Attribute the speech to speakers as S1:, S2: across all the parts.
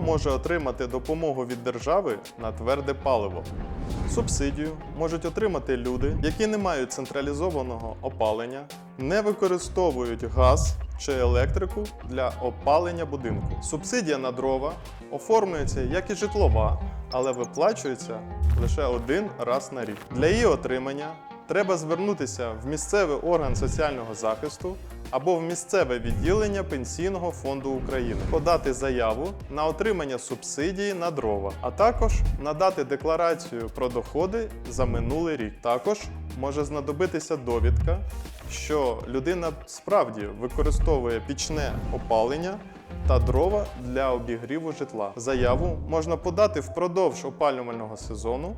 S1: Може отримати допомогу від держави на тверде паливо? Субсидію можуть отримати люди, які не мають централізованого опалення, не використовують газ чи електрику для опалення будинку. Субсидія на дрова оформлюється як і житлова, але виплачується лише один раз на рік. Для її отримання треба звернутися в місцевий орган соціального захисту або в місцеве відділення Пенсійного фонду України, подати заяву на отримання субсидії на дрова, а також надати декларацію про доходи за минулий рік. Також може знадобитися довідка, що людина справді використовує пічне опалення та дрова для обігріву житла. Заяву можна подати впродовж опалювального сезону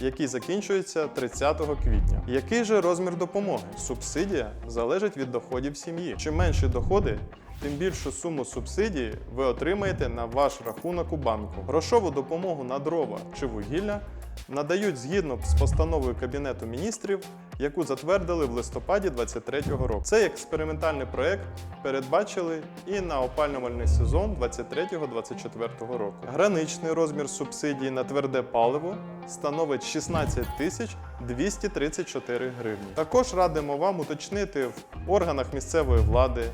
S1: який закінчується 30 квітня. Який же розмір допомоги? Субсидія залежить від доходів сім'ї. Чим менші доходи, тим більшу суму субсидії ви отримаєте на ваш рахунок у банку. Грошову допомогу на дрова чи вугілля надають згідно з постановою Кабінету міністрів, яку затвердили в листопаді 2023 року. Цей експериментальний проект передбачили і на опалювальний сезон 2023-2024 року. Граничний розмір субсидії на тверде паливо становить 16 тисяч 234 гривні. Також радимо вам уточнити в органах місцевої влади,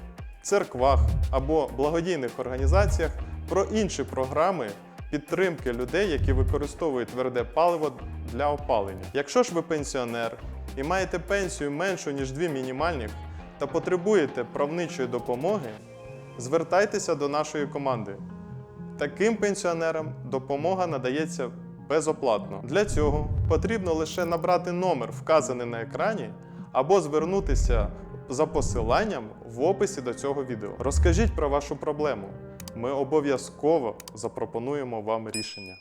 S1: церквах або благодійних організаціях про інші програми підтримки людей, які використовують тверде паливо для опалення. Якщо ж ви пенсіонер і маєте пенсію меншу ніж дві мінімальних та потребуєте правничої допомоги, звертайтеся до нашої команди. Таким пенсіонерам допомога надається безоплатно. Для цього потрібно лише набрати номер, вказаний на екрані, або звернутися за посиланням в описі до цього відео. Розкажіть про вашу проблему. Ми обов'язково запропонуємо вам рішення.